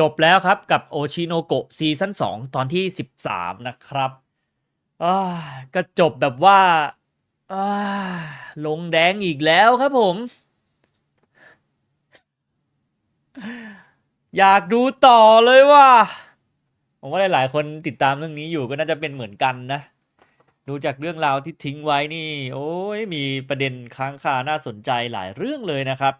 จบแล้วครับกับโอชิโนโกะซีซั่น2ตอนที่ 13 นะครับอก็จบแบบว่าอ่าลงแดงอีกแล้วครับผม อยากดูต่อเลยว่าผมว่าหลาย ๆ คนติดตามเรื่องนี้อยู่ก็น่าจะเป็นเหมือนกันนะ ดูจากเรื่องราวที่ทิ้งไว้นี่ โอ้ยมีประเด็นค้างคาน่าสนใจหลายเรื่องเลยนะครับ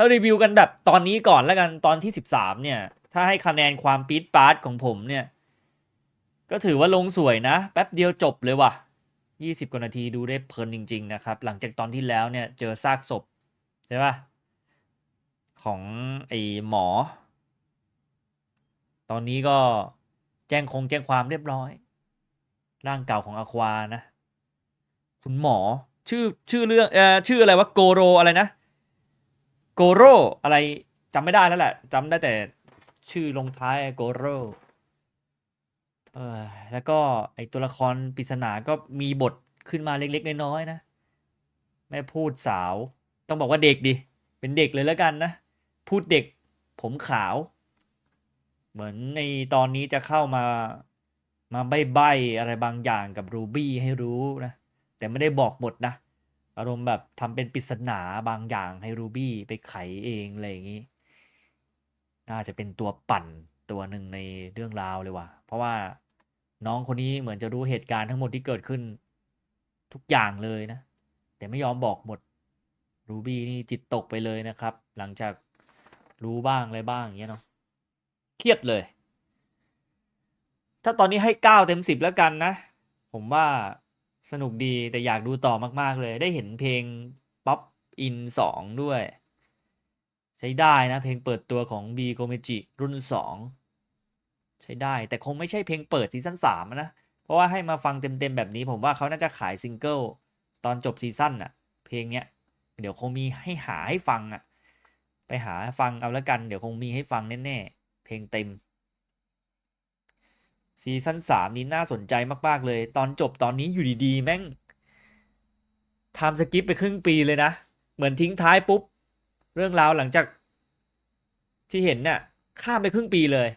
ถ้ารีวิวกันแบบตอนนี้ก่อนแล้วกันตอนที่ 13 เนี่ย ถ้าให้คะแนนความปี๊ดปาร์ตของผมเนี่ย ก็ถือว่าลงสวยนะ แป๊บเดียวจบเลยว่ะ 20 กว่านาทีดูได้เพลินจริง ๆ นะครับ หลังจากตอนที่แล้วเนี่ย เจอซากศพ ใช่ปะของไอ้หมอ ตอนนี้ก็แจ้งคงแจ้งความเรียบร้อย ร่างเก่าของอควานะ คุณหมอชื่อชื่อเรื่องเอ่อชื่ออะไรวะโกโรอะไรนะ โกโรอะไรจำไม่ได้แล้วแหละจำได้แต่ชื่อลงท้ายโกโรเออแล้วก็ไอตัวละครปริศนาก็มีบทขึ้นมาเล็กๆน้อยๆนะแม่พูดสาว ต้องบอกว่าเด็กดิ เป็นเด็กเลยแล้วกันนะ พูดเด็กผมขาว เหมือนในตอนนี้จะเข้ามามาใบ้ๆอะไรบางอย่างกับรูบี้ให้รู้นะ แต่ไม่ได้บอกหมดนะ อารมณ์แบบทำเป็นปริศนาบางอย่างให้รูบี้ไปไขเองอะไรอย่างนี้ น่าจะเป็นตัวปั่นตัวหนึ่งในเรื่องราวเลยว่ะ เพราะว่าน้องคนนี้เหมือนจะรู้เหตุการณ์ทั้งหมดที่เกิดขึ้น ทุกอย่างเลยนะ แต่ไม่ยอมบอกหมดรูบี้นี่จิตตกไปเลยนะครับ หลังจากรู้บ้างอะไรบ้างอย่างเงี้ยเนาะเครียดเลย ถ้าตอนนี้ให้เก้าเต็มสิบแล้วกันนะ ผมว่า สนุกดีแต่อยากดูต่อมาก ๆ เลย ได้เห็นเพลงป๊อปอินสองด้วย ใช้ได้นะ เพลงเปิดตัวของ B โ o เมจิรุ่นสองใช้ได้แต่คงไม่ใช่เพลงเปิดซีซั่นสามนะ เพราะว่าให้มาฟังเต็ม ๆ แบบนี้ ผมว่าเขาน่าจะขายซิงเกิลตอนจบซีซั่นอะเพลงเนี้ย เดี๋ยวคงมีให้หาให้ฟังอะไปหาฟังเอาแล้วกัน เดี๋ยวคงมีให้ฟังแน่ๆ เพลงเต็ม ซีซั่นสามนี้น่าสนใจมากๆเลย ตอนจบตอนนี้อยู่ดีๆ แม่งทำสกิปไปครึ่งปีเลยนะ เหมือนทิ้งท้ายปุ๊บ เรื่องราวหลังจากที่เห็นเนี่ยข้ามไปครึ่งปีเลย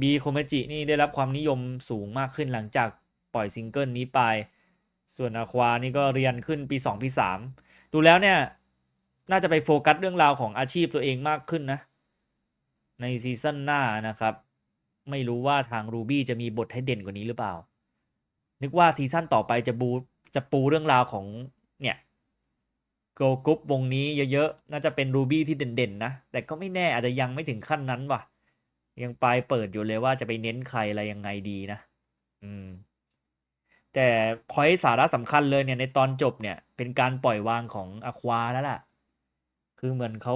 บีโคเมจินี่ได้รับความนิยมสูงมากขึ้นหลังจากปล่อยซิงเกิลนี้ไป ส่วนอาควานี่ก็เรียนขึ้นปี 2 ปี 3 ดูแล้วเนี่ย น่าจะไปโฟกัสเรื่องราวของอาชีพตัวเองมากขึ้นนะ ในซีซั่นหน้านะครับ ไม่รู้ว่าทางรูบี้จะมีบทให้เด่นกว่านี้หรือเปล่า นึกว่าซีซั่นต่อไปจะบูจะปูเรื่องราวของเนี่ยโกลกรุ๊ปวงนี้เยอะๆ น่าจะเป็นรูบี้ที่เด่นๆนะ แต่ก็ไม่แน่อาจจะยังไม่ถึงขั้นนั้นว่ะ ยังปลายเปิดอยู่เลยว่าจะไปเน้นใครอะไรยังไงดีนะ อืม แต่พอยสาระสำคัญเลยเนี่ยในตอนจบเนี่ย เป็นการปล่อยวางของอควาแล้วล่ะ คือเหมือนเขา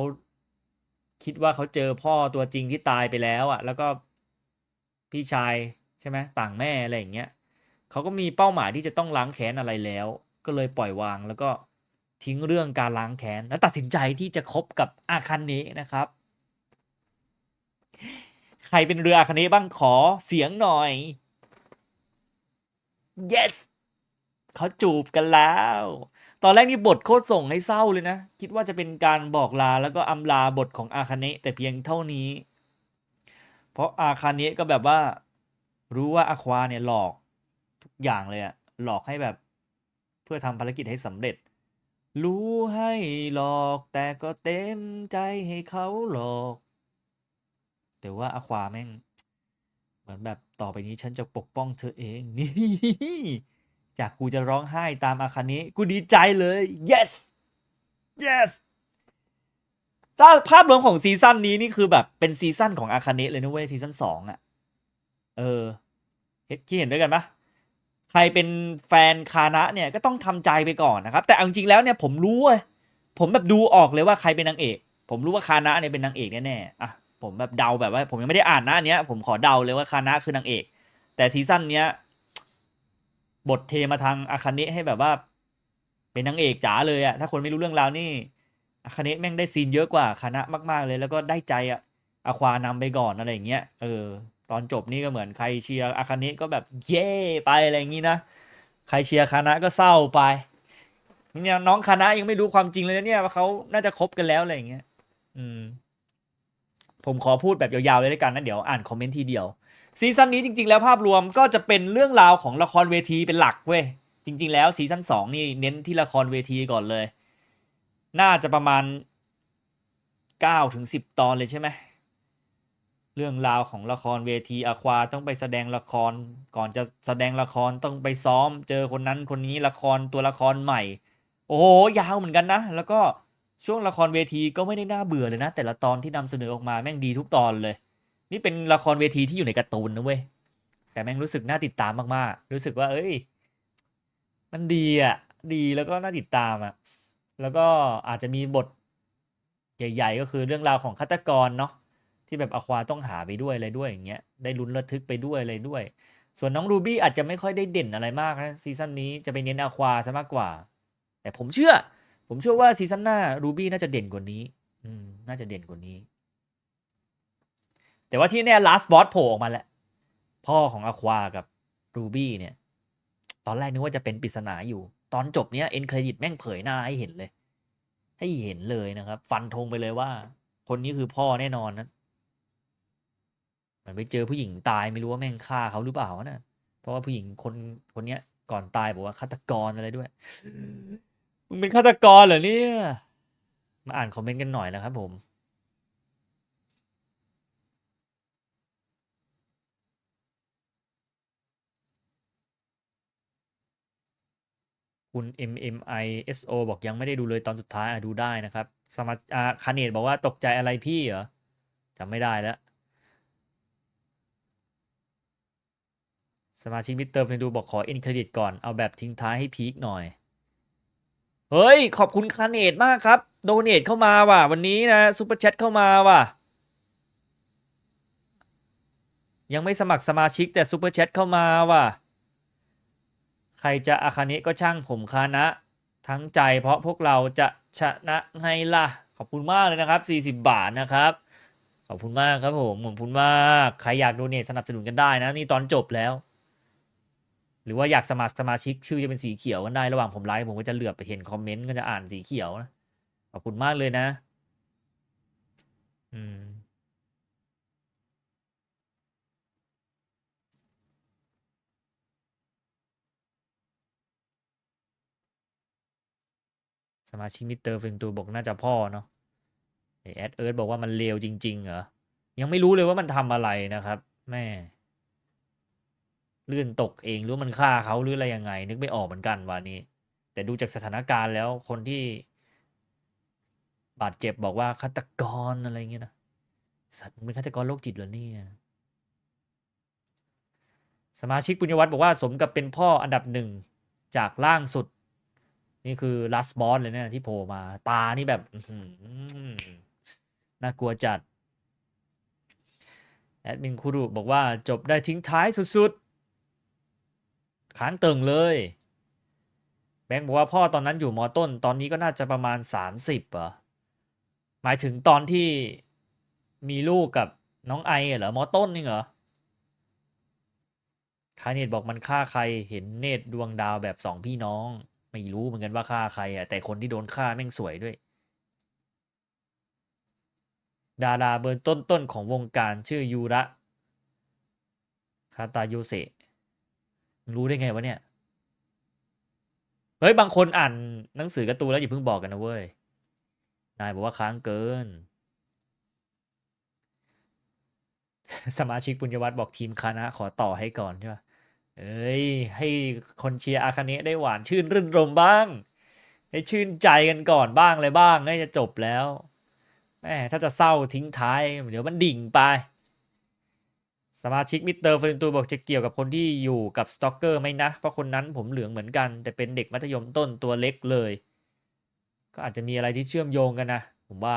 คิดว่าเขาเจอพ่อตัวจริงที่ตายไปแล้วอะ่ะ แล้วก็ พี่ชายใช่ไหมต่างแม่อะไรอย่างเงี้ยเขาก็มีเป้าหมายที่จะต้องล้างแค้นอะไรแล้ว ก็เลยปล่อยวางแล้วก็ทิ้งเรื่องการล้างแค้น แล้วตัดสินใจที่จะคบกับอาคันเนะนะครับ ใครเป็นเรืออาคันเนะบ้างขอเสียงหน่อย yes เขาจูบกันแล้ว ตอนแรกนี่บทโคตรส่งให้เศร้าเลยนะ คิดว่าจะเป็นการบอกลาแล้วก็อำลาบทของอาคาเนะแต่เพียงเท่านี้ เพราะอาคาเนะก็แบบว่า รู้ว่าอาควาเนี่ยหลอกทุกอย่างเลยอะหลอกให้แบบ เพื่อทำภารกิจให้สำเร็จ รู้ให้หลอกแต่ก็เต็มใจให้เขาหลอก แต่ว่าอาควาแม่ง เหมือนแบบต่อไปนี้ฉันจะปกป้องเธอเองนี่จากกูจะร้องไห้ตามอาคานี้กูดีใจเลย yes yes ถ้าภาพรวมของซีซั่นนี้นี่คือแบบเป็นซีซั่นของอาคาเนะเลยนะเว้ยซีซั่นสองอะ เออเห็นคิดเห็นด้วยกันปะใครเป็นแฟนคานะเนี่ยก็ต้องทำใจไปก่อนนะครับ แต่เอาจริงๆแล้วเนี่ยผมรู้เว้ยผมแบบดูออกเลยว่าใครเป็นนางเอก ผมรู้ว่าคานะเนี่ยเป็นนางเอกแน่ๆอะผมแบบเดาแบบว่า ผมยังไม่ได้อ่านนะอันเนี้ย ผมขอเดาเลยว่าคานะคือนางเอก แต่ซีซั่นเนี้ยบทเทมาทางอาคาเนะให้แบบว่า เป็นนางเอกจ๋าเลยอะถ้าคนไม่รู้เรื่องราวนี่ อาคาเนะแม่งได้ซีนเยอะกว่าคานะมากๆเลย แล้วก็ได้ใจอะอาควานำไปก่อนอะไรอย่างเงี้ยเออตอนจบนี่ก็เหมือนใครเชียร์อาคาเนะก็แบบเย่ไปอะไรอย่างงี้นะใครเชียร์คานะก็เศร้าไปเนี่ยน้องคานะยังไม่รู้ความจริงเลยนะเนี่ยว่าเขาน่าจะคบกันแล้วอะไรอย่างเงี้ยอืมผมขอพูดแบบยาวๆเลยแล้วกันนะเดี๋ยวอ่านคอมเมนต์ทีเดียวซีซั่นนี้จริง ๆ แล้วภาพรวมก็จะเป็นเรื่องราวของละครเวทีเป็นหลักเว้ยจริง ๆ แล้วซีซั่นสองนี่เน้นที่ละครเวทีก่อนเลย น่าจะประมาณเก้าถึงสิบตอนเลยใช่ไหมเรื่องราวของละครเวทีอควาต้องไปแสดงละคร ก่อนจะแสดงละครต้องไปซ้อม เจอคนนั้นคนนี้ละครตัวละครใหม่ โอ้โหยาวเหมือนกันนะ แล้วก็ช่วงละครเวทีก็ไม่ได้น่าเบื่อเลยนะ แต่ละตอนที่นำเสนอออกมาแม่งดีทุกตอนเลย นี่เป็นละครเวทีที่อยู่ในการ์ตูนนะเว้ยแต่แม่งรู้สึกน่าติดตามมากๆ รู้สึกว่า เอ้ย มันดีอะ ดีแล้วก็น่าติดตามอะ แล้วก็อาจจะมีบทใหญ่ ๆ ก็คือเรื่องราวของฆาตกรเนาะที่แบบอควาต้องหาไปด้วยอะไรด้วยอย่างเงี้ยได้ลุ้นระทึกไปด้วยอะไรด้วย ส่วนน้องรูบี้อาจจะไม่ค่อยได้เด่นอะไรมากนะซีซั่นนี้จะไปเน้นอควาซะมากกว่า แต่ผมเชื่อ ผมเชื่อว่าซีซั่นหน้ารูบี้น่าจะเด่นกว่านี้ อืมน่าจะเด่นกว่านี้ แต่ว่าที่แน่ลาสบอสโผล่ออกมาแล้วพ่อของอควากับรูบี้เนี่ย ตอนแรกนึกว่าจะเป็นปริศนาอยู่ ตอนจบเนี้ยเอ็นเครดิตแม่งเผยหน้าให้เห็นเลย ให้เห็นเลยนะครับ ฟันธงไปเลยว่า คนนี้คือพ่อแน่นอนนะมันไปเจอผู้หญิงตายไม่รู้ว่าแม่งฆ่าเขาหรือเปล่านะเพราะว่าผู้หญิงคนคนเนี้ยก่อนตายบอกว่าฆาตกรอะไรด้วยมึงเป็นฆาตกรเหรอเนี่ย มาอ่านคอมเมนต์กันหน่อยนะครับผม คุณ MMISO บอกยังไม่ได้ดูเลยตอนสุดท้ายอะดูได้นะครับ สมาอาคาเนตบอกว่าตกใจอะไรพี่เหรอจำไม่ได้แล้ว สมาชิกมิเตอร์เฟนดูบอกขอเอ็นเครดิตก่อนเอาแบบทิ้งท้ายให้พีคหน่อย เฮ้ย ขอบคุณคาเนตมากครับ โดเนทเข้ามาว่ะ วันนี้นะซูเปอร์แชทเข้ามาว่ะ ยังไม่สมัครสมาชิกแต่ซูเปอร์แชทเข้ามาว่ะ ใครจะอาคานะก็ช่างผมคานะ ทั้งใจเพราะพวกเราจะชนะไงล่ะ ขอบคุณมากเลยนะครับ 40 บาทนะครับขอบคุณมากครับผมขอบคุณมากใครอยากโดเนทสนับสนุนกันได้นะ นี่ตอนจบแล้ว หรือว่าอยากสมัครสมาชิกชื่อจะเป็นสีเขียวกันได้ระหว่างผมไลฟ์ผมก็จะเหลือบไปเห็นคอมเมนต์ก็จะอ่านสีเขียวนะขอบคุณมากเลยนะ อืม สมาชิกมิเตอร์เฟนตูบอกน่าจะพ่อเนาะแอดเอิร์ธบอกว่ามันเลวจริง ๆ เหรอ ยังไม่รู้เลยว่ามันทำอะไรนะครับ แม่เลื่อนตกเองหรือมันฆ่าเขาหรืออะไรยังไง นึกไม่ออกเหมือนกันวันนี้ แต่ดูจากสถานการณ์แล้วคนที่บาดเจ็บบอกว่าฆาตกรอะไรเงี้ยนะสัตว์มึงเป็นฆาตกรโรคจิตเหรอเนี่ยสมาชิกปุญญวัฒน์บอกว่าสมกับเป็นพ่ออันดับหนึ่งจากล่างสุด นี่คือลัสบอสเลยเนี่ยที่โผล่มา ตานี่แบบน่ากลัวจัด แอดมินคุรุบอกว่าจบได้ทิ้งท้ายสุดๆค้างเติงเลย แบงค์บอกว่าพ่อตอนนั้นอยู่มอต้น ตอนนี้ก็น่าจะประมาณ 30เหรอหมายถึงตอนที่มีลูกกับน้องไอเหรอมอต้นนี่เหรอคาเนตบอกมันฆ่าใครเห็นเนตรดวงดาวแบบสองพี่น้อง ไม่รู้เหมือนกันว่าฆ่าใครอะแต่คนที่โดนฆ่าแม่งสวยด้วย ดาราเบอร์ต้นๆของวงการชื่อยูระคาตาโยเซรู้ได้ไงวะเนี่ย เฮ้ย บางคนอ่านหนังสือการ์ตูนแล้วอย่าเพิ่งบอกกันนะเว้ย นายบอกว่าค้างเกิน สมาชิกปุญญวัฒน์บอกทีมคณะขอต่อให้ก่อนใช่ปะ เอ้ย ให้คนเชียร์อาคาเนะได้หวานชื่นรื่นรมบ้าง ให้ชื่นใจกันก่อนบ้างเลยบ้างน่าจะจบแล้วแหมถ้าจะเศร้าทิ้งท้าย เดี๋ยวมันดิ่งไป สมาชิกมิสเตอร์เฟรนตูบอกจะเกี่ยวกับคนที่อยู่กับสต็อกเกอร์ไหมนะ เพราะคนนั้นผมเหลืองเหมือนกัน แต่เป็นเด็กมัธยมต้นตัวเล็กเลย ก็อาจจะมีอะไรที่เชื่อมโยงกันนะ ผมว่า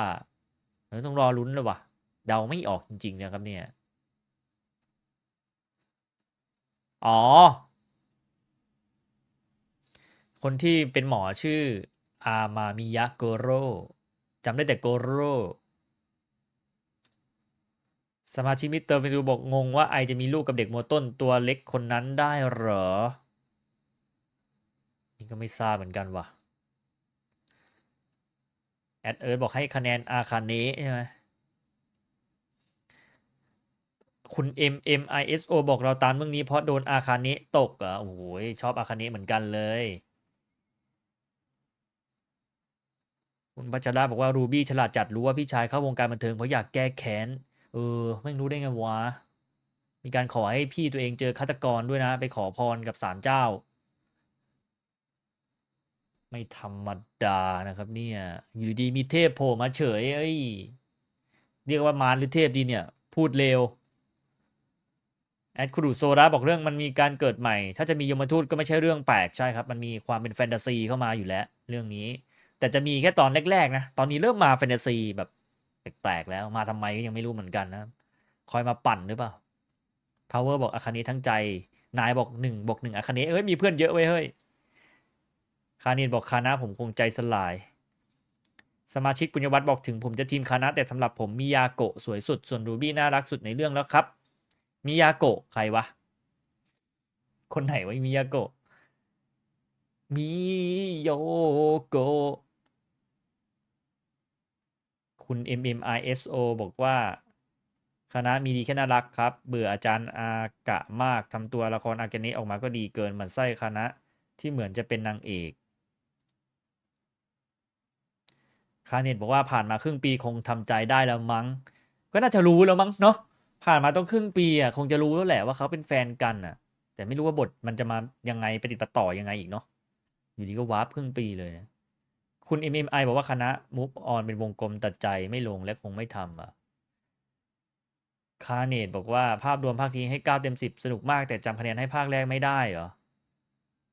เออต้องรอลุ้นเลยว่ะ เดาไม่ออกจริงๆนะครับเนี่ย อ๋อ คนที่เป็นหมอชื่อ อามามิยะโกโร่จำได้แต่โกโร่สมาชิกมิเตอร์เฟนดูบอกงงว่าไอจะมีลูกกับเด็กโมต้นตัวเล็กคนนั้นได้เหรอ นี่ก็ไม่ทราบเหมือนกันว่ะ แอดเอิร์ธบอกให้คะแนนอาคาเนะใช่ไหม คุณ M M I S O บอกเราตามเรื่องนี้เพราะโดนอาคาเนะตกอะโอ้โหชอบอาคาเนะเหมือนกันเลย คุณพัชระบอกว่ารูบี้ฉลาดจัดรู้ว่าพี่ชายเข้าวงการบันเทิงเพราะอยากแก้แค้น เออไม่รู้ได้ไงวะ มีการขอให้พี่ตัวเองเจอฆาตกรด้วยนะ ไปขอพรกับศาลเจ้า ไม่ธรรมดานะครับ เนี่ย อยู่ดีมีเทพโผล่มาเฉย เอ้ย เรียกว่ามารหรือเทพดีเนี่ย พูดเร็ว แอดครุโซระบอกเรื่องมันมีการเกิดใหม่ ถ้าจะมียมทูตก็ไม่ใช่เรื่องแปลกใช่ครับ มันมีความเป็นแฟนตาซีเข้ามาอยู่แล้วเรื่องนี้ แต่จะมีแค่ตอนแรกๆนะ ตอนนี้เริ่มมาแฟนตาซีแบบแปลกๆแล้ว มาทำไมก็ยังไม่รู้เหมือนกันนะ คอยมาปั่นหรือเปล่า power บอกอาคาเนทั้งใจ นายบอกหนึ่งบอกหนึ่งอาคาเนเอ้ยมีเพื่อนเยอะเว้ยเฮ้ย คานินบอกคานะผมคงใจสลาย สมาชิกปุญญวัฒน์บอกถึงผมจะทีมคานะแต่สำหรับผมมิยาโกะสวยสุด ส่วนรูบี้น่ารักสุดในเรื่องแล้วครับ มิยาโกะใครวะ คนไหนวะมิยาโกะมิโยโกะคุณ MMISO บอกว่าคณะมีดีแค่น่ารักครับ เบื่ออาจารย์อากะมากทำตัวละครอากาเนะออกมาก็ดีเกินเหมือนไส้คณะที่เหมือนจะเป็นนางเอกคาเน็ตบอกว่าผ่านมาครึ่งปีคงทำใจได้แล้วมั้ง ก็น่าจะรู้แล้วมั้งเนาะ ผ่านมาต้องครึ่งปีอะคงจะรู้แล้วแหละว่าเขาเป็นแฟนกันอะ แต่ไม่รู้ว่าบทมันจะมายังไงไปฏิดปต่อยังไงอีกเนาะอยู่ดีก็วาร์ปครึ่งปีเลยนะคุณ MMI บอกว่าคณะ move on เป็นวงกลมตัดใจไม่ลงและคงไม่ทำอะคาเนตบอกว่าภาพรวมภาคนี้ให้ 9 เต็ม 10 สนุกมาก แต่จำคะแนนให้ภาคแรกไม่ได้เหรอ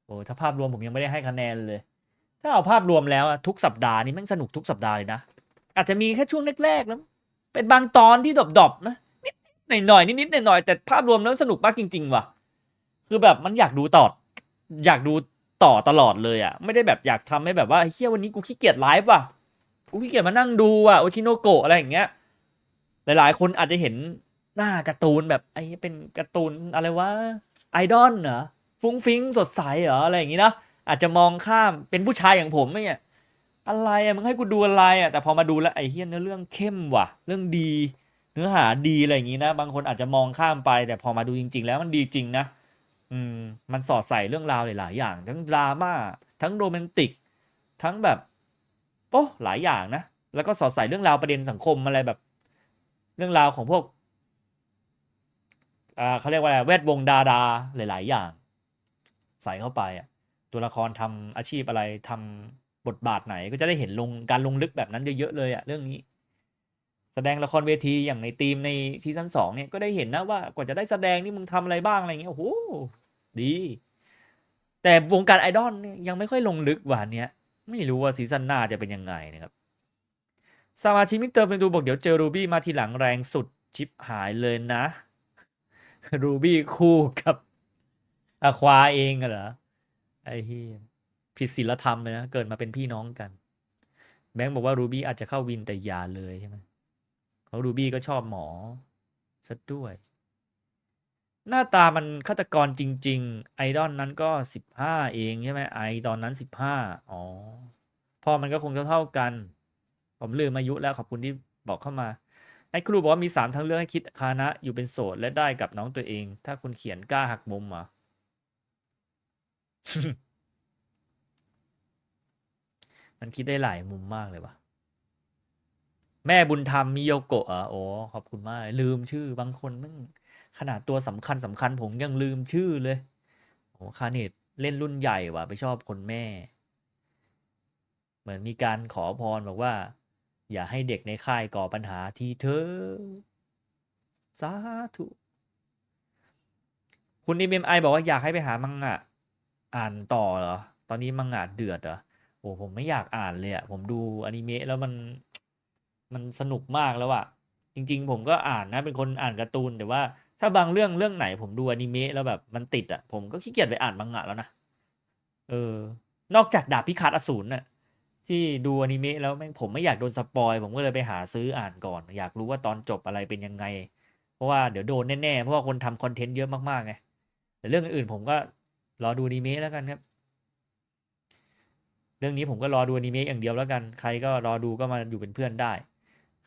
โอ้ถ้าภาพรวมผมยังไม่ได้ให้คะแนนเลย ถ้าเอาภาพรวมแล้วทุกสัปดาห์นี่แม่งสนุกทุกสัปดาห์เลยนะ อาจจะมีแค่ช่วงแรกๆแล้วเป็นบางตอนที่ดรอปๆนะ หน่อยๆนิดๆหน่อยๆแต่ภาพรวมแล้วสนุกมากจริง ๆ ว่ะ คือแบบมันอยากดูต่อ อยากดูต่อตลอดเลยอะ ไม่ได้แบบอยากทำให้แบบว่าเฮียวันนี้กูขี้เกียจไลฟ์ว่ะ กูขี้เกียจมานั่งดูอะโอชิโนโกะอะไรอย่างเงี้ย หลายๆ คนอาจจะเห็นหน้าการ์ตูนแบบไอ้เป็นการ์ตูนอะไรวะไอดอลเหรอฟุ้งฟิ้งสดใสเหรออะไรอย่างงี้นะอาจจะมองข้ามเป็นผู้ชายอย่างผมเนี่ยอะไรอะมึงให้กูดูอะไรอะแต่พอมาดูแล้วไอ้เฮียเนื้อเรื่องเข้มว่ะ เรื่องดี เนื้อหาดีอะไรอย่างงี้นะ บางคนอาจจะมองข้ามไป แต่พอมาดูจริง ๆ แล้วมันดีจริงนะอืมมันสอดใส่เรื่องราวหลายๆอย่าง ทั้งดราม่าทั้งโรแมนติก ทั้งแบบโอ้หลายอย่างนะ แล้วก็สอดใส่เรื่องราวประเด็นสังคมอะไรแบบ เรื่องราวของพวกอ่าเขาเรียกว่าอะไรแวดวงดาราหลาย ๆ อย่าง ใส่เข้าไปอะตัวละครทำอาชีพอะไรทำบทบาทไหนก็จะได้เห็นลงการลงลึกแบบนั้นเยอะๆเลยอะเรื่องนี้ แสดงละครเวทีอย่างในทีมในซีซั่นสองเนี่ยก็ได้เห็นนะว่ากว่าจะได้แสดงนี่มึงทำอะไรบ้างอะไรเงี้ยโอ้โหดี แต่วงการไอดอลยังไม่ค่อยลงลึกกว่าเนี้ยไม่รู้ว่าซีซั่นหน้าจะเป็นยังไงนะครับสมาชิกมิสเตอร์เฟนดูบอกเดี๋ยวเจอรูบี้มาทีหลังแรงสุดชิปหายเลยนะรูบี้คู่กับอควาเองเหรอไอ้เฮียผิดศีลธรรมเลยนะ เกิดมาเป็นพี่น้องกัน แบงค์บอกว่ารูบี้อาจจะเข้าวินแต่อย่าเลยใช่ไหม เพราะรูบี้ก็ชอบหมอซะด้วย หน้าตามันฆาตกรจริง ๆ ไอดอลนั้นก็สิบห้าเองใช่ไหมไอตอนนั้นสิบห้าอ๋อพ่อมันก็คงเท่าๆกัน ผมลืมอายุแล้วขอบคุณที่บอกเข้ามาไอ้ครูบอกว่ามีสามทางเลือกให้คิดคานะ อยู่เป็นโสดและได้กับน้องตัวเอง ถ้าคุณเขียนกล้าหักมุมเหรอมันคิดได้หลายมุมมากเลยว่ะ แม่บุญธรรมมิโยโกะอะโอ้ขอบคุณมาก ลืมชื่อบางคนมึงขนาดตัวสำคัญสำคัญผมยังลืมชื่อเลยโอ้คาเนตเล่นรุ่นใหญ่ว่ะ ไปชอบคนแม่ เหมือนมีการขอพรบอกว่า อย่าให้เด็กในค่ายก่อปัญหาทีเธอสาธุคุณดีเอ็มไอบอกว่าอยากให้ไปหามังงะ อ่านต่อเหรอ ตอนนี้มังงะเดือดเหรอโอ้ผมไม่อยากอ่านเลยอะผมดูอนิเมะแล้วมัน มันสนุกมากแล้วอะจริง ๆ ผมก็อ่านนะเป็นคนอ่านการ์ตูนแต่ว่าถ้าบางเรื่องเรื่องไหนผมดูอนิเมะแล้วแบบมันติดอะผมก็ขี้เกียจไปอ่านมังงะแล้วนะเออ นอกจากดาบพิฆาตอสูรน่ะที่ดูอนิเมะแล้วแม่งผมไม่อยากโดนสปอยผมก็เลยไปหาซื้ออ่านก่อน อยากรู้ว่าตอนจบอะไรเป็นยังไง เพราะว่าเดี๋ยวโดนแน่ๆเพราะว่าคนทำคอนเทนต์เยอะมากๆไงแต่เรื่องอื่นๆผมก็รอดูอนิเมะแล้วกันครับ เรื่องนี้ผมก็รอดูอนิเมะอย่างเดียวแล้วกัน ใครก็รอดูก็มาอยู่เป็นเพื่อนได้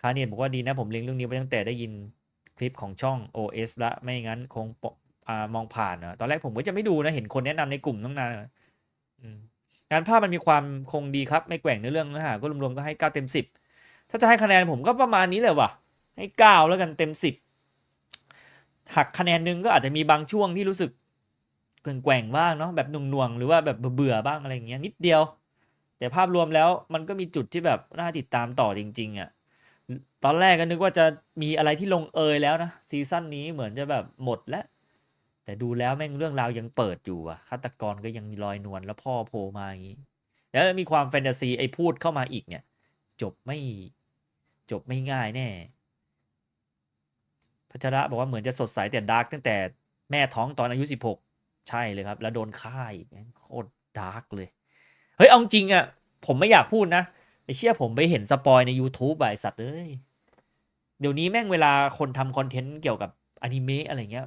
คาเนียนบอกว่าดีนะผมเล็งเรื่องนี้ไว้ตั้งแต่ได้ยินคลิปของช่อง OS ละไม่งั้นคงอมองผ่านนะตอนแรกผมก็จะไม่ดูนะ เห็นคนแนะนำในกลุ่มตั้งนานงานภาพมันมีความคงดีครับ ไม่แกว่งในเรื่องเนื้อหาก็รวมๆก็ให้เก้าเต็มสิบถ้าจะให้คะแนนผมก็ประมาณนี้เลยว่ะ ให้เก้าแล้วกันเต็มสิบหักคะแนนหนึงก็อาจจะมีบางช่วงที่รู้สึกแกว่งบ้างเนาะแบบหน่วงๆหรือว่าแบบเบื่อบ้างอะไรอย่างเงี้ยนิดเดียว แต่ภาพรวมแล้วมันก็มีจุดที่แบบน่าติดตามต่อจริง ๆอะ่ะ ตอนแรกก็นึกว่าจะมีอะไรที่ลงเอยแล้วนะซีซั่นนี้เหมือนจะแบบหมดแล้ว แต่ดูแล้วแม่งเรื่องราวยังเปิดอยู่อะฆาตกรก็ยังลอยนวลแล้วพ่อโผล่มาอย่างนี้แล้วมีความแฟนตาซีไอ้พูดเข้ามาอีกเนี่ย จบไม่จบไม่ง่ายแน่พัชระบอกว่าเหมือนจะสดใสแต่ดาร์กตั้งแต่แม่ท้องตอนอายุสิบหกใช่เลยครับ แล้วโดนฆ่าอีกโคตรดาร์กเลย เฮ้ยเอาจริงอะผมไม่อยากพูดนะ ไอเชี่ยผมไปเห็นสปอยใน YouTube อะไอ้สัตว์เอ้ยเดี๋ยวนี้แม่งเวลาคนทำคอนเทนต์เกี่ยวกับอนิเมะอะไรเงี้ย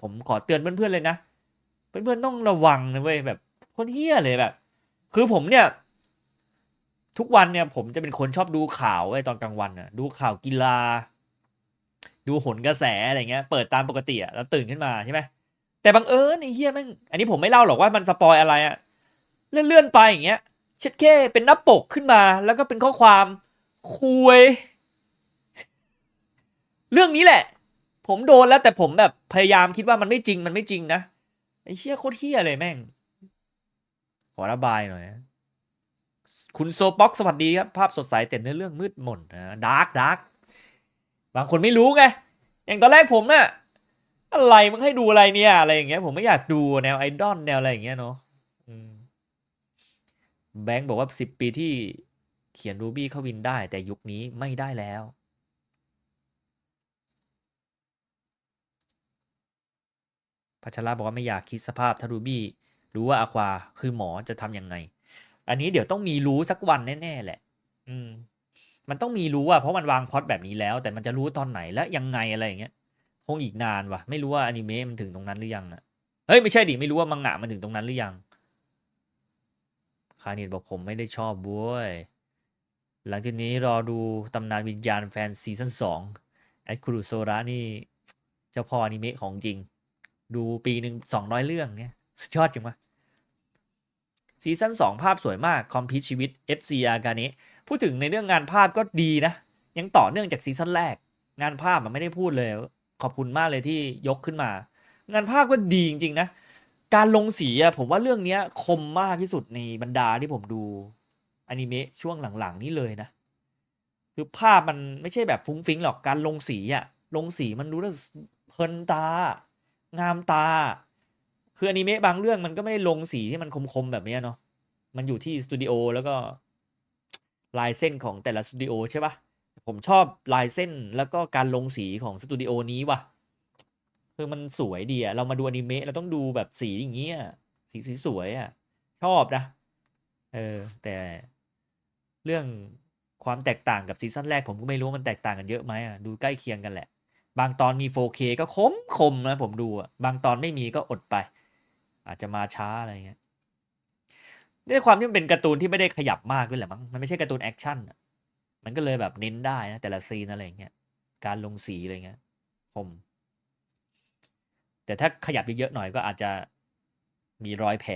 ผมขอเตือนเพื่อนๆเลยนะ เพื่อนๆต้องระวังนะเว้ยแบบคนเฮี้ยเลยแบบ คือผมเนี่ย ทุกวันเนี่ยผมจะเป็นคนชอบดูข่าวไว้ตอนกลางวันอะดูข่าวกีฬา ดูหนกระแสอะไรเงี้ย เปิดตามปกติอะแล้วตื่นขึ้นมาใช่ไหมแต่บังเอิญไอ้เฮี้ยแม่งอันนี้ผมไม่เล่าหรอกว่ามันสปอยอะไรอะเลื่อนๆไปอย่างเงี้ย เช็ดแค่เป็นหน้าปกขึ้นมา แล้วก็เป็นข้อความคุยเรื่องนี้แหละ ผมโดนแล้วแต่ผมแบบพยายามคิดว่ามันไม่จริงมันไม่จริงนะไอ้เชี่ยโคตรเฮี้ยเลยแม่ง ขอระบายหน่อยคุณโซบ็อกสวัสดีครับ ภาพสดใสแต่เนื้อเรื่องมืดมนนะดาร์กดาร์กบางคนไม่รู้ไง อย่างตอนแรกผมน่ะอะไรมึงให้ดูอะไรเนี่ย อะไรอย่างเงี้ย ผมไม่อยากดูแนวไอดอลแนวอะไรอย่างเงี้ยเนาะ แบงค์บอกว่าสิบปีที่เขียนรูบี้เข้าวินได้ แต่ยุคนี้ไม่ได้แล้ว พัชระบอกว่าไม่อยากคิดสภาพถ้ารูบี้รู้ว่าอควาคือหมอจะทำยังไง อันนี้เดี๋ยวต้องมีรู้สักวันแน่ ๆ แหละ อืม มันต้องมีรู้อะเพราะมันวางพอตแบบนี้แล้ว แต่มันจะรู้ตอนไหนและยังไงอะไรอย่างเงี้ยคงอีกนานวะไม่รู้ว่าอนิเมะมันถึงตรงนั้นหรือยังอะเฮ้ยไม่ใช่ดิไม่รู้ว่ามังงะมันถึงตรงนั้นหรือยังาเนตบอกผมไม่ได้ชอบบ้วยหลังจากนี้รอดูตำนานวิญญาณแฟนซีซั่นสองแอดคุรุโซระนี่ เจ้าพ่ออนิเมะของจริง ดูปีหนึ่งสองร้อยเรื่องเนี่ยสุดยอดจริงวะซีซั่นสองภาพสวยมาก คอมพิวชีวิต FC อากาเนะพูดถึงในเรื่องงานภาพก็ดีนะ ยังต่อเนื่องจากซีซั่นแรก งานภาพมันไม่ได้พูดเลย ขอบคุณมากเลยที่ยกขึ้นมา งานภาพก็ดีจริงๆนะ การลงสีอะผมว่าเรื่องเนี้ย คมมากที่สุดในบรรดาที่ผมดูอนิเมะช่วงหลังๆ นี้เลยนะ คือภาพมันไม่ใช่แบบฟุ้งฟิ้งหรอกการลงสีอะลงสีมันดูแล้วเพลินตา งามตา คืออนิเมะบางเรื่องมันก็ไม่ได้ลงสีที่มันคมๆแบบนี้เนาะมันอยู่ที่สตูดิโอแล้วก็ลายเส้นของแต่ละสตูดิโอใช่ปะผมชอบลายเส้นแล้วก็การลงสีของสตูดิโอนี้ว่ะ คือมันสวยดีอะเรามาดูอนิเมะเราต้องดูแบบสีอย่างเงี้ยสีสวยๆอะชอบนะ เออ แต่เรื่องความแตกต่างกับซีซั่นแรกผมก็ไม่รู้มันแตกต่างกันเยอะไหมอะดูใกล้เคียงกันแหละ บางตอนมี 4K ก็คมคมนะผมดูอะบางตอนไม่มีก็อดไป อาจจะมาช้าอะไรเงี้ยด้วยความที่มันเป็นการ์ตูนที่ไม่ได้ขยับมากด้วยแหละมั้งมันไม่ใช่การ์ตูนแอคชั่นมันก็เลยแบบเน้นได้นะแต่ละซีนอะไรเงี้ยการลงสีอะไรเงี้ยคม แต่ถ้าขยับเยอะๆหน่อยก็อาจจะมีรอยแผล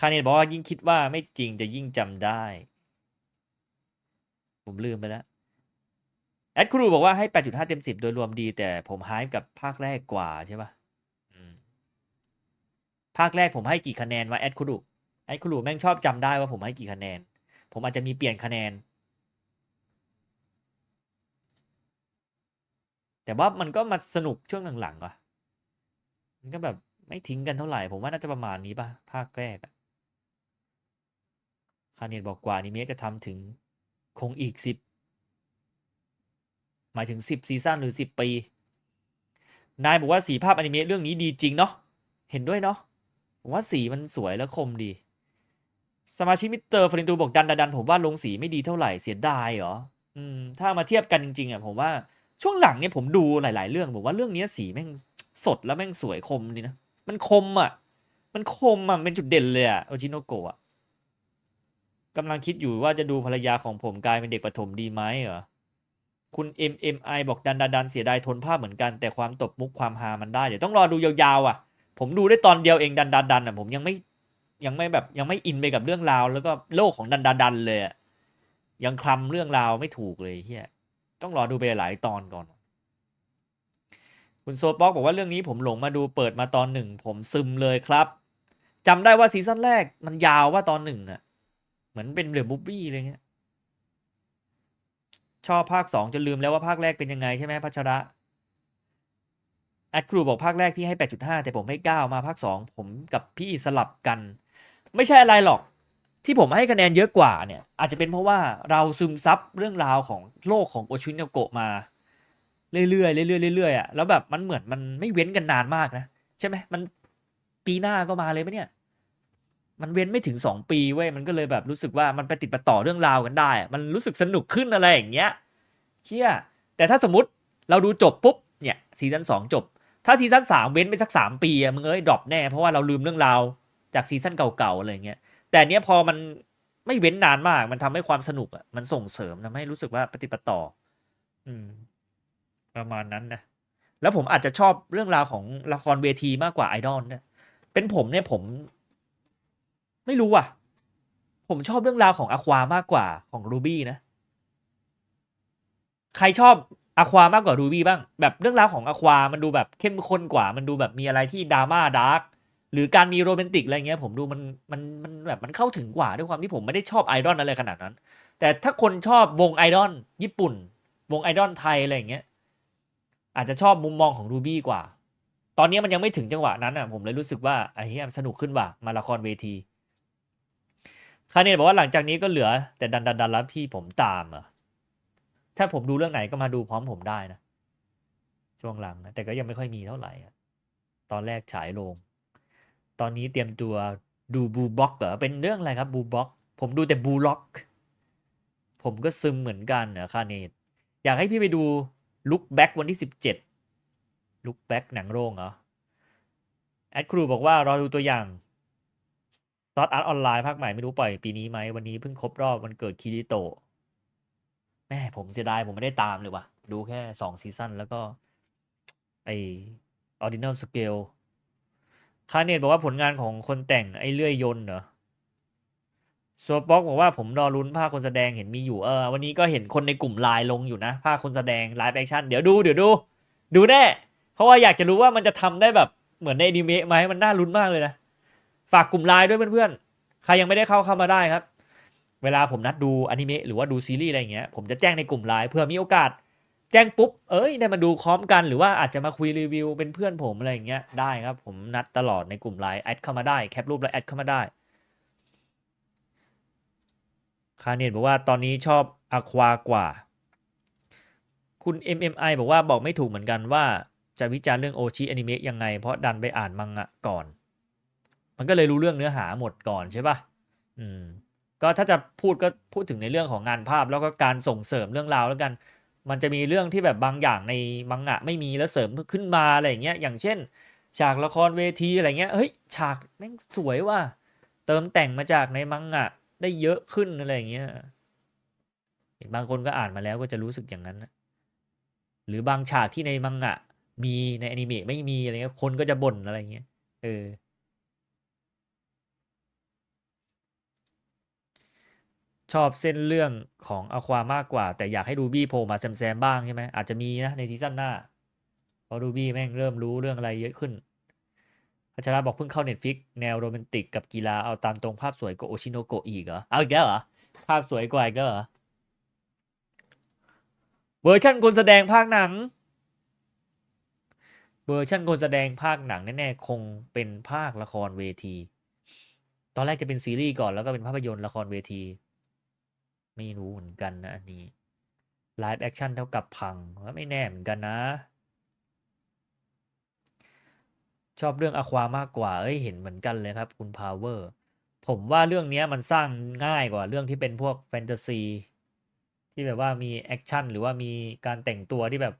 คาเนตบอกว่ายิ่งคิดว่าไม่จริงจะยิ่งจำได้ ผมลืมไปแล้วแอดครูบอกว่าให้ 8.5 เต็ม 10 โดยรวมดี แต่ผมไฮป์กับภาคแรกกว่าใช่ปะอืมภาคแรกผมให้กี่คะแนนวะแอดครูแอดครูแม่งชอบจำได้ว่าผมให้กี่คะแนน ผมอาจจะมีเปลี่ยนคะแนน แต่ว่ามันก็มาสนุกช่วงหลังๆว่ะมันก็แบบไม่ทิ้งกันเท่าไหร่ ผมว่าน่าจะประมาณนี้ป่ะ ภาคแรกอะคาเนตบอกกว่านี้เมะจะทำถึงคงอีกสิบหมายถึงสิบซีซั่นหรือสิบปี นายบอกว่าสีภาพอนิเมะเรื่องนี้ดีจริงเนาะเห็นด้วยเนาะผมว่าสีมันสวยและคมดี สมาชิกมิสเตอร์ฟรินตูบอกดันดันดันผมว่าลงสีไม่ดีเท่าไหร่เสียดายเหรออืมถ้ามาเทียบกันจริงๆอะผมว่า ช่วงหลังเนี่ยผมดูหลาย ๆ เรื่องผมว่าเรื่องนี้สีแม่งสดแล้วแม่งสวยคมดีนะ มันคมอะ มันคมอะ เป็นจุดเด่นเลยอะโอชิโนโกะกำลังคิดอยู่ว่าจะดูภรรยาของผมกลายเป็นเด็กประถมดีไหมเหรอ คุณ MMI บอกดันดันดันเสียดายทนภาพเหมือนกัน แต่ความตบมุกความฮามันได้ เดี๋ยวต้องรอดูยาว ๆ อะ ผมดูได้ตอนเดียวเองดันดันดันอะผมยังไม่ยังไม่แบบยังไม่อินไปกับเรื่องราว แล้วก็โลกของดันดันดันเลยยังคลำเรื่องราวไม่ถูกเลยเฮีย ต้องรอดูไปหลายตอนก่อน คุณโซป็อกบอกว่าเรื่องนี้ผมหลงมาดูเปิดมาตอนหนึ่งผมซึมเลยครับจำได้ว่าซีซั่นแรกมันยาวว่าตอนหนึ่งอะเหมือนเป็นเรือบุ๊บบี้อะไรเงี้ยชอบภาคสองจนลืมแล้วว่าภาคแรกเป็นยังไงใช่ไหมพัชระแอดครูบอกภาคแรกพี่ให้ 8.5 แต่ผมให้ 9 มาภาค 2 ผมกับพี่สลับกัน ไม่ใช่อะไรหรอก ที่ผมให้คะแนนเยอะกว่าเนี่ย อาจจะเป็นเพราะว่าเราซึมซับเรื่องราวของโลกของโอชินโกะมา เรื่อยๆเรื่อยๆเรื่อยๆอะแล้วแบบมันเหมือนมันไม่เว้นกันนานมากนะ ใช่ไหมมันปีหน้าก็มาเลยปะเนี่ย มันเว้นไม่ถึงสองปีเว้ยมันก็เลยแบบรู้สึกว่ามันไปติดปต่อเรื่องราวกันได้อะมันรู้สึกสนุกขึ้นอะไรอย่างเงี้ยเชี่ยแต่ถ้าสมมติเราดูจบปุ๊บเนี่ยซีซั่นสองจบ ถ้าซีซั่นสามเว้นไปสักสามปีอะมึงเอ้ยดรอปแน่เพราะว่าเราลืมเรื่องราวจากซีซั่นเก่าๆอะไรเงี้ย แต่เนี้ยพอมันไม่เว้นนานมาก มันทำให้ความสนุกอะมันส่งเสริมทำให้รู้สึกว่าปฏิปต่อ อืม ประมาณนั้นนะแล้วผมอาจจะชอบเรื่องราวของละครเวทีมากกว่าไอดอลเนี่ยเป็นผมเนี่ยผม ไม่รู้อะ ผมชอบเรื่องราวของอความากกว่าของรูบี้นะใครชอบอความากกว่ารูบี้บ้าง แบบเรื่องราวของอความันดูแบบเข้มข้นกว่า มันดูแบบมีอะไรที่ดราม่าดาร์ก หรือการมีโรแมนติกอะไรเงี้ยผมดูมันมันมันแบบมันเข้าถึงกว่าด้วยความที่ผมไม่ได้ชอบไอดอลอะไรขนาดนั้น แต่ถ้าคนชอบวงไอดอลญี่ปุ่น วงไอดอลไทยอะไรเงี้ยอาจจะชอบมุมมองของรูบี้กว่า ตอนนี้มันยังไม่ถึงจังหวะนั้นอะผมเลยรู้สึกว่าไอ้เหี้ยสนุกขึ้นว่ะมาละครเวทีคาเนตบอกว่าหลังจากนี้ก็เหลือแต่ดันดันดันแล้วพี่ผมตามอะถ้าผมดูเรื่องไหนก็มาดูพร้อมผมได้นะช่วงหลังนะแต่ก็ยังไม่ค่อยมีเท่าไหร่ตอนแรกฉายโรง ตอนนี้เตรียมตัวดูบูบ็อกเหรอเป็นเรื่องอะไรครับบูบ็อกผมดูแต่บูล็อก ผมก็ซึมเหมือนกันนะคาเนตอยากให้พี่ไปดูลุ k แบ็กวันที่สิบเจ็ดลุ k แบ็กหนังโรงเหรอแอดครูบอกว่ารอดูตัวอย่างซอสอาร์ตออนไลน์ภาคใหม่ไม่รู้ปล่อยปีนี้ไหมวันนี้เพิ่งครบรอบวันเกิดคิริโตะแม่ผมเสียดายผมไม่ได้ตามเลยว่ะ ดูแค่สองซีซั่นแล้วก็ไอออริจิน l ลสเกล คาเนตบอกว่าผลงานของคนแต่งไอ้เลื่อยยนเหรอโซบ็อกบอกว่าผมรอลุ้นภาคคนแสดงเห็นมีอยู่เออวันนี้ก็เห็นคนในกลุ่มไลน์ลงอยู่นะ ภาคคนแสดงไลฟ์แอคชั่นเดี๋ยวดูเดี๋ยวดู ดูแน่ เพราะว่าอยากจะรู้ว่ามันจะทำได้แบบเหมือนในอนิเมะไหมมันน่าลุ้นมากเลยนะ ฝากกลุ่มไลน์ด้วยเพื่อนๆ ใครยังไม่ได้เข้าเข้ามาได้ครับ เวลาผมนัดดูอนิเมะหรือว่าดูซีรีส์อะไรอย่างเงี้ยผมจะแจ้งในกลุ่มไลน์เพื่อมีโอกาส แจ้งปุ๊บ เอ้ยได้มาดูพร้อมกันหรือว่าอาจจะมาคุยรีวิวเป็นเพื่อนผมอะไรอย่างเงี้ยได้ครับ ผมนัดตลอดในกลุ่มไลน์แอดเข้ามาได้แคปรูปแล้วแอดเข้ามาได้คาเนตบอกว่าตอนนี้ชอบอควากว่า คุณ MMI บอกว่าบอกไม่ถูกเหมือนกันว่าจะวิจารณ์เรื่องโอชิอนิเมะยังไง เพราะดันไปอ่านมังงะก่อน มันก็เลยรู้เรื่องเนื้อหาหมดก่อนใช่ปะอืมก็ถ้าจะพูดก็พูดถึงในเรื่องของงานภาพแล้วก็การส่งเสริมเรื่องราวแล้วกัน มันจะมีเรื่องที่แบบบางอย่างในมังงะไม่มีแล้วเสริมขึ้นมาอะไรอย่างเงี้ยอย่างเช่น ฉากละครเวทีอะไรเงี้ยเฮ้ยฉากแม่งสวยว่ะเติมแต่งมาจากในมังงะได้เยอะขึ้นอะไรอย่างเงี้ยบางคนก็อ่านมาแล้วก็จะรู้สึกอย่างนั้นนะหรือบางฉากที่ในมังงะมีในอนิเมะไม่มีอะไรเงี้ยคนก็จะบ่นอะไรเงี้ยเออ ชอบเส้นเรื่องของอความากกว่า แต่อยากให้รูบี้โผล่มาแซมๆบ้างใช่ไหมอาจจะมีนะในซีซั่นหน้าเพราะรูบี้แม่งเริ่มรู้เรื่องอะไรเยอะขึ้นพัชราบอกเพิ่งเข้าเน็ตฟิกแนวโรแมนติกกับกีฬาเอาตามตรงภาพสวยกว่าโอชิโนโกะอีกเหรอ เอาอีกแล้วเหรอ ภาพสวยกว่าอีกแล้วเหรอ เวอร์ชันคนแสดงภาคหนัง เวอร์ชันคนแสดงภาคหนังแน่ๆคงเป็นภาคละครเวที ตอนแรกจะเป็นซีรีส์ก่อนแล้วก็เป็นภาพยนตร์ละครเวที ไม่รู้เหมือนกันนะอันนี้ไลฟ์แอคชั่นเท่ากับพังก็ไม่แน่เหมือนกันนะ ชอบเรื่องอความากกว่า เอ้ยเห็นเหมือนกันเลยครับ คุณพาวเวอร์ผมว่าเรื่องนี้มันสร้างง่ายกว่าเรื่องที่เป็นพวกแฟนตาซีที่แบบว่ามีแอคชั่นหรือว่ามีการแต่งตัวที่แบบ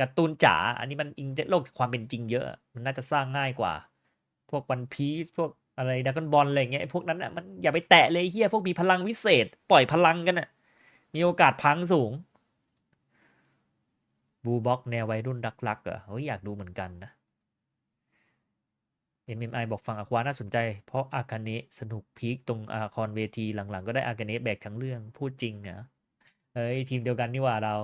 การ์ตูนจ๋าอันนี้มันอิงจากโลกความเป็นจริงเยอะ มันน่าจะสร้างง่ายกว่า พวกวันพีซพวก อะไรดักกันบอลอะไรเงี้ยพวกนั้นอะมันอย่าไปแตะเลยเฮียพวกมีพลังวิเศษ ปล่อยพลังกันอะ มีโอกาสพังสูง บูบ็อกแนววัยรุ่นรักๆเหรอเฮ้ยอยากดูเหมือนกันนะ MMI บอกฟังอควาน่าสนใจ เพราะอาคาเนะสนุกพีคตรงอาคอนเวทีหลังๆ ก็ได้อาคาเนะแบกทั้งเรื่องพูดจริงเหรอเฮ้ย ทีมเดียวกันนี่ว่าเรา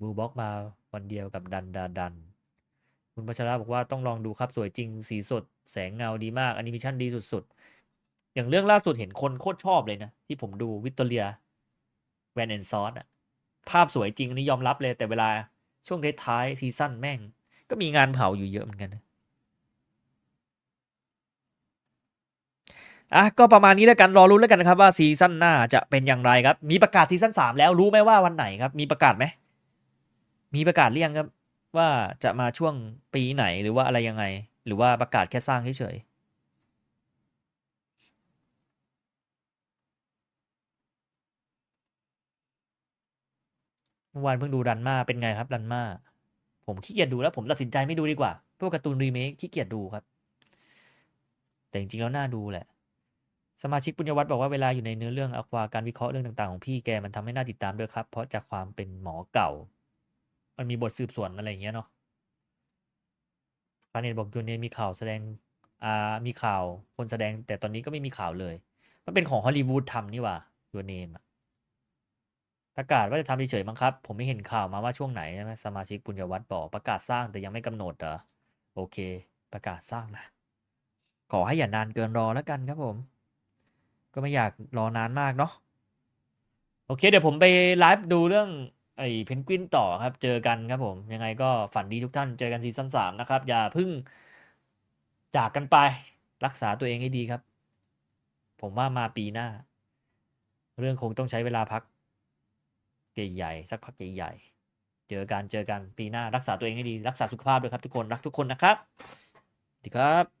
บูบ็อกมาวันเดียวกับดันดาดัน คุณพัชระบอกว่าต้องลองดูครับสวยจริงสีสด แสงเงาดีมากแอนิเมชันดีสุดๆ อย่างเรื่องล่าสุดเห็นคนโคตรชอบเลยนะ ที่ผมดูวิ c ต o เรียแวนแอนซอสอะภาพสวยจริงอันนี้ยอมรับเลย แต่เวลาช่วงท้ายซีซั่นแม่ง ก็มีงานเผาอยู่เยอะเหมือนกันนะอะก็ประมาณนี้แล้วกันรอรุ้แล้วกันนะครับว่าซีซั่นหน้าจะเป็นอย่างไรครับ มีประกาศซีซั่นสามแล้วรู้ไหมว่าวันไหนครับ มีประกาศไหมมีประกาศเรียงครับ ว่าจะมาช่วงปีไหนหรือว่าอะไรยังไง หรือว่าประกาศแค่สร้างเฉยเมื่อวานเพิ่งดูรันมาเป็นไงครับรันมาผมขี้เกียจดูแล้วผมตัดสินใจไม่ดูดีกว่า พวกการ์ตูนรีเมคขี้เกียจดูครับ แต่จริงๆแล้วน่าดูแหละ สมาชิกปุญญวัฒน์บอกว่าเวลาอยู่ในเนื้อเรื่องอควาการวิเคราะห์เรื่องต่างๆของพี่แกมันทำให้น่าติดตามด้วยครับ เพราะจากความเป็นหมอเก่า มันมีบทสืบสวนอะไรอย่างเงี้ยเนาะฟาเนตบอกยูเนียมีข่าวแสดงอ่ามีข่าวคนแสดงแต่ตอนนี้ก็ไม่มีข่าวเลย มันเป็นของฮอลลีวูดทำนี่ว่ายูเนมประกาศว่าจะทำเฉยๆมั้งครับ ผมไม่เห็นข่าวมาว่าช่วงไหนใช่ไหมสมาชิกปุญญวัฒน์บอกประกาศสร้างแต่ยังไม่กำหนดเหรอโอเค ประกาศสร้างนะ ขอให้อย่านานเกินรอแล้วกันครับผม ก็ไม่อยากรอนานมากเนาะโอเค เดี๋ยวผมไปไลฟ์ดูเรื่อง ไอ้เพนกวินต่อครับ เจอกันครับผม ยังไงก็ฝันดีทุกท่าน เจอกันซีซั่นสามนะครับ อย่าพึ่งจากกันไป รักษาตัวเองให้ดีครับ ผมว่ามาปีหน้า เรื่องคงต้องใช้เวลาพักใหญ่ๆสักพักใหญ่ๆเจอกันเจอกันปีหน้ารักษาตัวเองให้ดี รักษาสุขภาพด้วยครับทุกคนรักทุกคนนะครับสวัสดีครับ